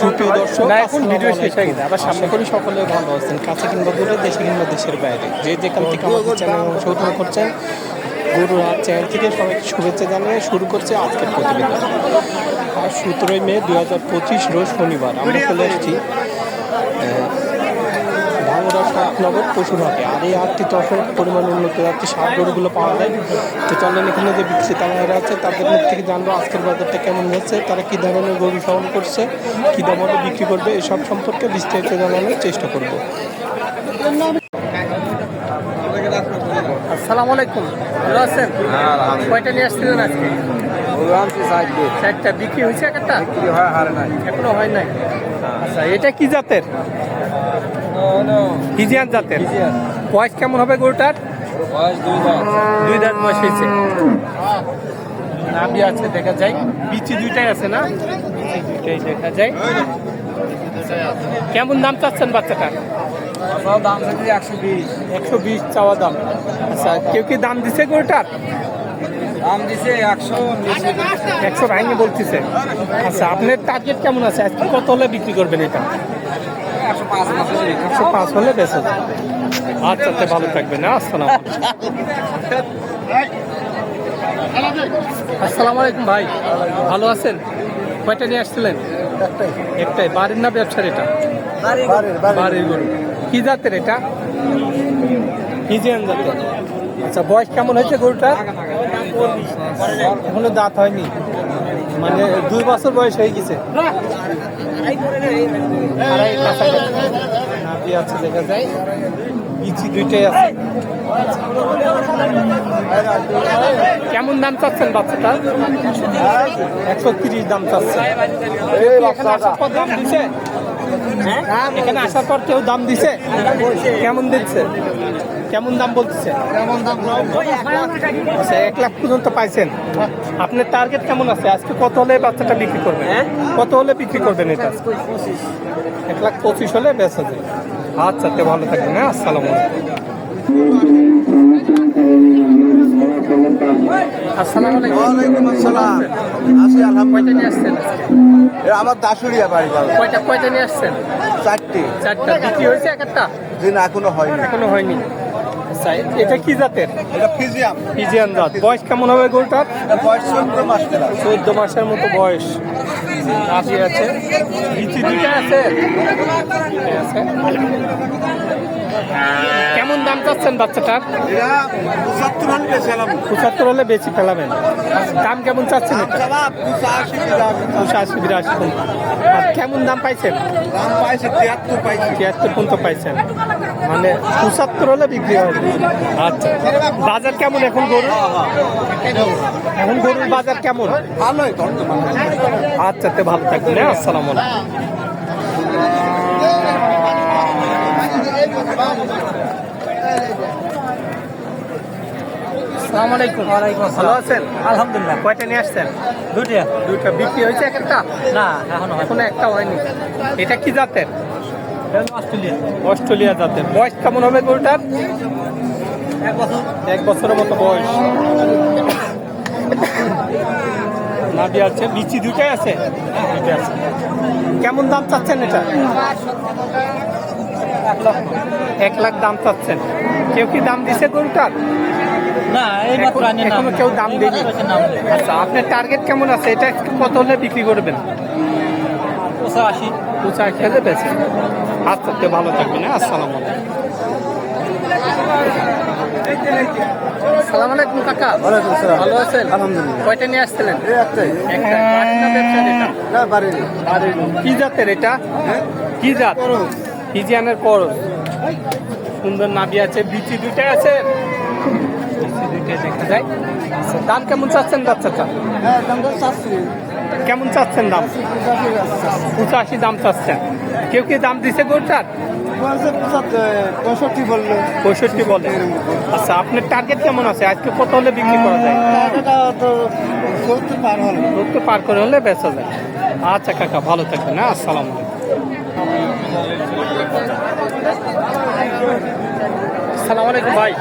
সুপ্রিয় দর্শক এখন ভিডিও শেষ হয়ে গেছে আবার সামনে করি। সকলে ভালো আছেন কাছে কিংবা দূরে দেশে কিংবা দেশের বাইরে। যে যেখান থেকে আমাদের চ্যানেল অংশগ্রহণ করছেন। গরু হাট চ্যানেল থেকে সবাইকে শুভেচ্ছা জানিয়ে শুরু করছে আজকের প্রতিবেদন। আর সতেরোই মে দু হাজার পঁচিশ রোজ শনিবার। আমরা চলে এসেছি ভাঙড়া সাতনগর পশুর হাটে। আর এই হাটটি তো অসংখ্য পরিমাণে উন্নত। যাচ্ছে সার গরুগুলো পাওয়া যায়। তো চলেন এখানে যে বিক্রেতারা আছে তাদের মুখ থেকে জানব আজকের বাজারটা কেমন যাচ্ছে তারা কী ধরনের গরু সেবন করছে কী দামে বিক্রি করবে এসব সম্পর্কে বিস্তারিত জানানোর চেষ্টা করব। আসসালামু আলাইকুম। ভালো আছেন? কয়টা নিয়ে আসছিলেন আজকে? চারটা। বিক্রি হয়েছে একটা? এখনও হয় নাই? আচ্ছা এটা কি জাতের? হিজিয়ান জাতের? বয়স কেমন হবে গরুটার? দুই দাঁত। বয়স হয়েছে। নাভি আছে দেখা যায় বিচি দুইটাই আছে না? দুইটাই দেখা যায় কেমন দাম চাচ্ছেন বাচ্চাটার? দাম থাকছে একশো বিশ। একশো বিশ চাওয়া দাম। আচ্ছা কেউ কি দাম দিছে গরুটার? দাম দিছে একশো একশো ভাঙে বলতেছে। আচ্ছা আপনার টার্গেট কেমন আছে? আজকে কত হলে বিক্রি করবেন এটা? একশো পাঁচ হলে বেঁচে যাবে। আচ্ছা ভালো থাকবেন না আসসালাম আসসালামু আলাইকুম ভাই ভালো আছেন? কয়টা নিয়ে আসছিলেন? একটাই। বাড়ির না ব্যবসার এটা? বাড়ির গরু। কি জাতের এটা? হিজিয়ান জাতের। আচ্ছা বয়স কেমন হয়েছে গরুটা? এখনও দাঁত হয়নি। মানে দুই বছর বয়স হয়ে গেছে। আড়াই কাছাকাছি নাভি আছে দেখা যায়। বিচি দুইটাই আছে। কেমন দাম চাচ্ছেন বাচ্চাটা? একশো তিরিশ দাম চাচ্ছে। দাম হ্যাঁ? এখানে আসার পর কেউ দাম দিছে? কেমন দিচ্ছে? কেমন দাম বলতেছে? আচ্ছা এক লাখ পর্যন্ত পাইছেন। আপনার টার্গেট কেমন আছে? আজকে কত হলে বাচ্চাটা বিক্রি করবেন? কত হলে বিক্রি করবেন এটা? এক লাখ পঁচিশ হলে বেশ যায়। আচ্ছা তে ভালো থাকবেন হ্যাঁ? আসসালামু আলাইকুম। আসসালামু আলাইকুম। আসসালাম। আছি আলহামদুলিল্লাহ। নিয়ে আসছেন আজকে? আমার দাসুরিয়া বাড়ি কয়টা কয়টা নিয়ে আসছেন? চারটি। চারটা। বিক্রি হয়েছে এক একটা? এখনও হয়নি। এখনও হয়নি। আচ্ছা এটা কি জাতের? এটা ফিজিয়াম। জাত। বয়স কেমন হবে গরুটার? বয়স চোদ্দ মাস চোদ্দ মাসের মতো বয়স। রাজি আছে। বিচি দুইটা আছে। কেমন চাচ্ছেন বাচ্চাটার পঁচাত্তর হলে বেশি ফেলাবেন দাম কেমন চাচ্ছেন? দুশো আশি বিরাশি আর কেমন দাম পাইছেন? দাম পাইছে তিয়াত্তর পর্যন্ত পাইছেন। মানে পঁচাত্তর হলে বিক্রি হবে। আচ্ছা। বাজার কেমন এখন গরু এখন গরুর বাজার কেমন? ভালোই আচ্ছা তে ভালো থাকবেন হ্যাঁ আসসালামু আলাইকুম। আসসালামু আলাইকুম। ওয়ালাইকুম ভালো আছেন? আলহামদুলিল্লাহ। কয়টা নিয়ে আসছেন? দুইটা। দুইটা। বিক্রি হয়েছে একটা? না এখনও এখনও একটা হয়নি। এটা কি জাতের? অস্ট্রেলিয়া অস্ট্রেলিয়া জাতের। বয়স কেমন হবে গরুটার? এক বছর। এক বছরের মতো বয়স। নাভি আছে। বিচি দুইটাই আছে? দুইটাই আছে। কেমন দাম চাচ্ছেন এটা? এক লাখ দাম চাচ্ছেন। কেউ কি দাম দিছে গরুটার? এখন- আনি না এখনও কেউ দাম দেয়নি আচ্ছা আপনার টার্গেট কেমন আছে? এটা কত হলে বিক্রি করবেন? পঁচাশি। আচ্ছা তো ভালো থাকবেন হ্যাঁ আসসালামু সালাম আলাইকুম কাকা। ভালো আছেন? আলহামদুলিল্লাহ। কয়টা নিয়ে আসছিলেন? কি জাতের এটা? কি জাত? ফিজিয়ানের করস। সুন্দর নাভি আছে বিচি দুইটাই আছে। বিচি দুইটাই দেখা যায়। আচ্ছা, দাম কেমন চাচ্ছেন বাচ্চাটা? হ্যাঁ কেমন চাচ্ছেন দাম? পঁচাশি দাম চাচ্ছেন। কেউ কি দাম দিছে গোটার পঁয়ষট্টি বলল। পঁয়ষট্টি বলে। আচ্ছা আপনার টার্গেট কেমন আছে? আজকে কত হলে বিক্রি করা যায়? সত্তর পার হল। রোগকে পার করে হলে বেচা যায়। আচ্ছা কাকা ভালো থাকবেন হ্যাঁ আসসালামু আলাইকুম। আসসালামু আলাইকুম ভাই।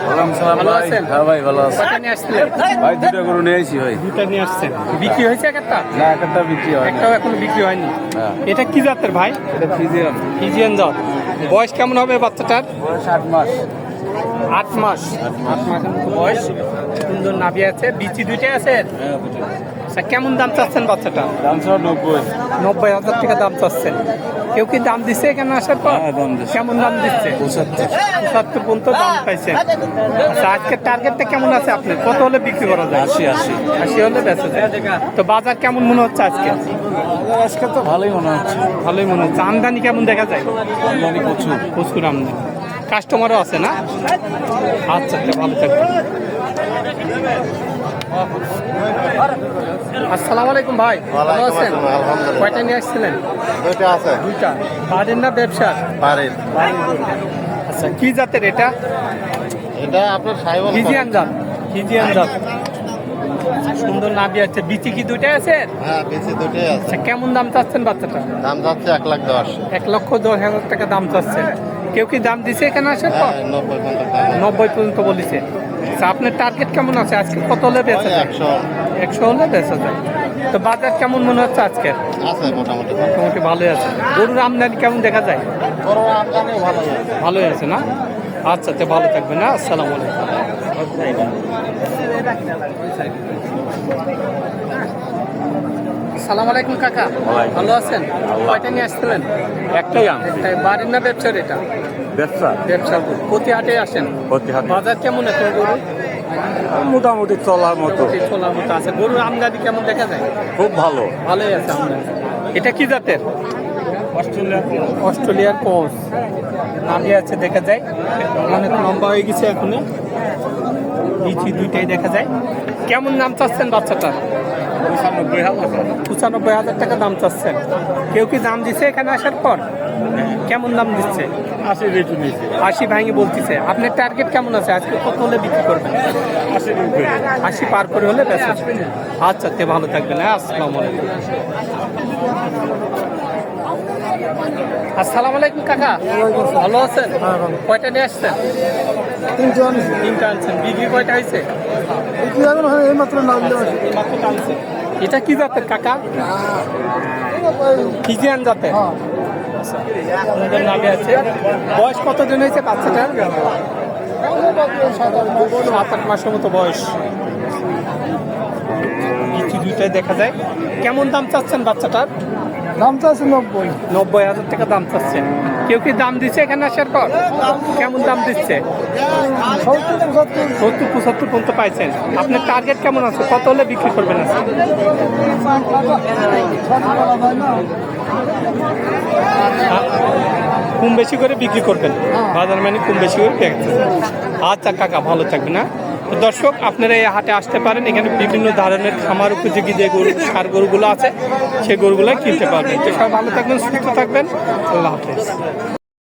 ভালো আছেন? হ্যাঁ ভাই ভালো নিয়ে আসছিলেন? ভাই দুটো গরু নিয়ে আইছি ভাই। দুটা নিয়ে আসছেন? বিক্রি হয়েছে একটা? না একটা বিক্রি হয় একটাও এখনও বিক্রি হয়নি। হ্যাঁ। এটা কি জাতের ভাই? এটা ফিজিয়াম ফিজিয়ান জাত। বয়স কেমন হবে বাচ্চাটার? বয়স আট মাস। আট মাস। আট বয়স। সুন্দর নাভি আছে। বিচি দুইটাই আছে? হ্যাঁ আচ্ছা কেমন দাম চাচ্ছেন বাচ্চাটা? দাম নব্বই। নব্বই হাজার টাকা দাম চাচ্ছেন। কেউ কি দাম দিচ্ছে এখানে আসার পর? হ্যাঁ। কেমন দাম দিচ্ছে? পঁচাত্তর। পর্যন্ত দাম পাইছেন আচ্ছা আজকের টার্গেটটা কেমন আছে আপনার? কত হলে বিক্রি করা যায়? আশি আশি। আশি হলে বেঁচে যায়। তো বাজার কেমন মনে হচ্ছে আজকে? আজকে তো ভালোই মনে হচ্ছে। ভালোই মনে হচ্ছে। আমদানি কেমন দেখা যায়? আমদানি প্রচুর। প্রচুর আমদানি। কাস্টমারও আছে না? আচ্ছা আচ্ছা, ভালো থাকবেন। আসসালামু আলাইকুম ভাই ভালো আছেন? কয়টা নিয়ে আসছিলেন? দুইটা আছে। দুইটা। বাড়ির না ব্যবসা? পারেন আচ্ছা কি জাতের এটা? এটা আপনার সাইবল ফিজিয়ান জাত ফিজিয়ান জাত। সুন্দর নাবি আছে। বিচি কি দুইটাই আছে? হ্যাঁ বেশি দুটোই আছে। আচ্ছা কেমন দাম চাচ্ছেন বাচ্চাটা? দাম যাচ্ছে এক লাখ দশ। এক লক্ষ দশ হাজার টাকা দাম চাচ্ছে। কেউ কি দাম দিছে এখানে আসার পর? হ্যাঁ নব্বই পর্যন্ত বলেছে। আচ্ছা আপনার টার্গেট কেমন আছে? আজকে কত হলে বেচা যায়? একশো। একশো হলে বেচা যায়। তো বাজার কেমন মনে হচ্ছে আজকে আছে মোটামুটি মোটামুটি ভালোই আছে। গরুর আমদানি কেমন দেখা যায়? বড় আমদানি ভালো আছে ভালোই আছে না? আচ্ছা তো ভালো থাকবেন না আসসালামু আলাইকুম। সালাম আলাইকুম কাকা। ভালো আছেন? কয়টা নিয়ে আসছিলেন? একটাই আম। একটাই। বাড়ির না ব্যবসার এটা? ব্যবসা? ব্যবসার গরু। প্রতি হাটে আসেন? প্রতিহাট বাজার কেমন এখন গরু? মোটামুটি চলার মতো। প্রতি ছোলার মতো আছে। গরুর আমদানি কেমন দেখা যায়? খুব ভালো। ভালোই আছে আমদানি। এটা কি জাতের? অস্ট্রেলিয়া অস্ট্রেলিয়ার কোচ। নামি আছে দেখা যায়। অনেক লম্বা হয়ে গেছে এখনই নিচি দুইটাই দেখা যায়। কেমন দাম চাচ্ছেন বাচ্চাটার? পঁচানব্বই হাজার। পঁচানব্বই হাজার টাকা দাম চাচ্ছেন। কেউ কি দাম দিছে এখানে আসার পর? কেমন দাম দিচ্ছে? আশি রেটু নিয়েছে। আশি ভাঙি বলতেছে। আপনার টার্গেট কেমন আছে? আজকে কত হলে বিক্রি করবেন? আশি পার করে। হলে বেঁচে আচ্ছা তে ভালো থাকবেন হ্যাঁ? আসসালামু আলাইকুম। আসসালামু আলাইকুম কাকা। ভালো আছেন? কয়টা নিয়ে আসছেন? তিনজন। তিনটা আনছেন। বিক্রি কয়টা হয়েছে? এটা কি জাতের কাকা? ফিজিয়ান জাতের। আচ্ছা, সুন্দর নামে আছে। বয়স কতদিন হয়েছে বাচ্চাটার? সাত আট মাসের মতো বয়স। দুইটাই দেখা যায়। কেমন দাম চাচ্ছেন বাচ্চাটার? দামটা আছে নব্বই। নব্বই হাজার টাকা দাম চাচ্ছেন কেউ কি দাম দিচ্ছে এখানে আসার পর? কেমন দাম দিচ্ছে? সত্তর পঁচাত্তর পর্যন্ত পাইছেন। আপনার টার্গেট কেমন আছে? কত হলে বিক্রি করবেন আজকে? কম বেশি করে বিক্রি করবেন। বাজার মানে কম বেশি করে আচ্ছা কাকা ভালো থাকবে না তো দর্শক, আপনারা এই হাটে আসতে পারেন। এখানে বিভিন্ন ধরনের খামার উপযোগী যে গরু, সার গরুগুলো আছে, সে গরুগুলো কিনতে পারবেন। তো সব ভালো থাকবেন, সুস্থ থাকবেন। আল্লাহ হাফেজ।